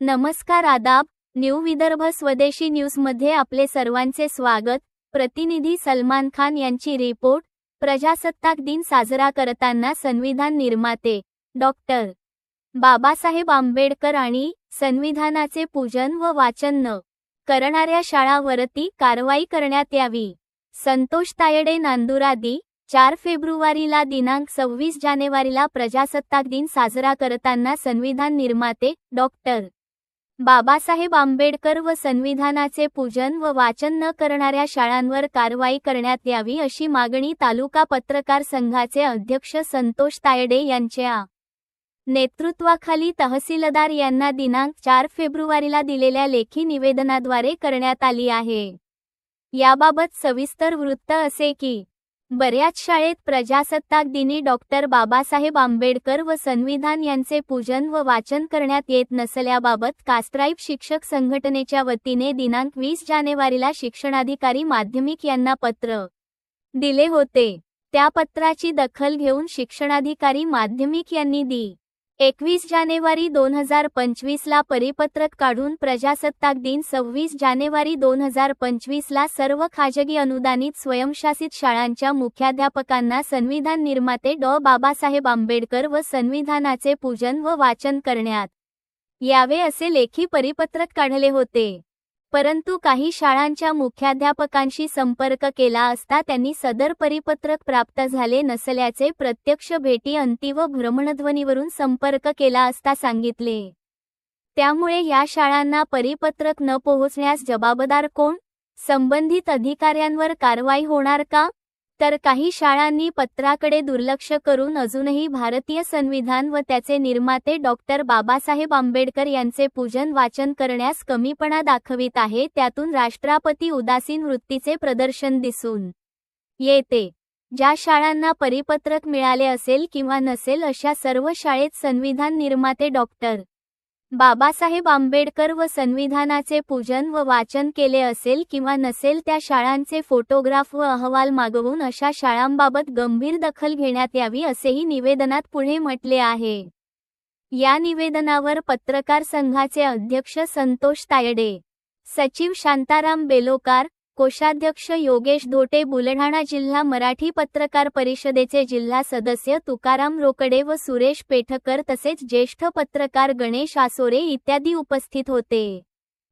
नमस्कार आदाब न्यू विदर्भ स्वदेशी न्यूजमध्ये आपले सर्वांचे स्वागत. प्रतिनिधी सलमान खान यांची रिपोर्ट प्रजासत्ताक दिन साजरा करताना संविधान निर्माते डॉक्टर बाबासाहेब आंबेडकर आणि संविधानाचे पूजन व वाचन न करणाऱ्या शाळावरती कारवाई करण्यात यावी. संतोष तायडे नांदुरादी चार फेब्रुवारीला दिनांक सव्वीस जानेवारीला प्रजासत्ताक दिन साजरा करताना संविधान निर्माते डॉक्टर बाबासाहेब आंबेडकर व संविधानाचे पूजन व वाचन न करणाऱ्या शाळांवर कारवाई करण्यात यावी अशी मागणी तालुका पत्रकार संघाचे अध्यक्ष संतोष तायडे यांच्या नेतृत्वाखाली तहसीलदार यांना दिनांक चार फेब्रुवारीला दिलेल्या लेखी निवेदनाद्वारे करण्यात आली आहे. याबाबत सविस्तर वृत्त असे की बऱ्याच शाळेत प्रजासत्ताक दिनी डॉक्टर बाबासाहेब आंबेडकर व संविधान यांचे पूजन व वाचन करण्यात येत नसल्याबाबत कास्ट्राईब शिक्षक संघटनेच्या वतीने दिनांक वीस जानेवारीला शिक्षणाधिकारी माध्यमिक यांना पत्र दिले होते. त्या पत्राची दखल घेऊन शिक्षणाधिकारी माध्यमिक यांनी दी. एकवीस जानेवारी दोन हजार पंचवीसला परिपत्रक काढून प्रजासत्ताक दिन सव्वीस जानेवारी दोन हजार पंचवीसला सर्व खाजगी अनुदानित स्वयंशासित शाळांच्या मुख्याध्यापकांना संविधान निर्माते डॉ. बाबासाहेब आंबेडकर व संविधानाचे पूजन व वाचन करण्यात यावे असे लेखी परिपत्रक काढले होते. परंतु काही शाळांच्या मुख्याध्यापकांशी संपर्क केला असता त्यांनी सदर परिपत्रक प्राप्त झाले नसल्याचे प्रत्यक्ष भेटी अंती व भ्रमणध्वनीवरून संपर्क केला असता सांगितले. त्यामुळे या शाळांना परिपत्रक न पोहोचण्यास जबाबदार कोण? संबंधित अधिकाऱ्यांवर कारवाई होणार का? तर काही शाळांनी पत्राकडे दुर्लक्ष करून अजूनही भारतीय संविधान व त्याचे निर्माते डॉक्टर बाबासाहेब आंबेडकर यांचे पूजन वाचन करण्यास कमीपणा दाखवित आहे त्यातून राष्ट्रापती उदासीन वृत्तीचे प्रदर्शन दिसून येते. ज्या शाळांना परिपत्रक मिळाले असेल किंवा नसेल अशा सर्व शाळेत संविधान निर्माते डॉक्टर बाबासाहेब आंबेडकर व संविधानाचे पूजन व वाचन केले असेल किंवा नसेल त्या शाळांचे फोटोग्राफ व अहवाल मागवून अशा शाळांबाबत गंभीर दखल घेण्यात यावी असेही निवेदनात पुढे म्हटले आहे. या निवेदनावर पत्रकार संघाचे अध्यक्ष संतोष तायडे सचिव शांताराम बेलोकार कोषाध्यक्ष योगेश धोटे बुलढाणा जिल्हा मराठी पत्रकार परिषदेचे जिल्हा सदस्य तुकाराम रोकडे व सुरेश पेठकर तसेच ज्येष्ठ पत्रकार गणेश आसोरे इत्यादी उपस्थित होते.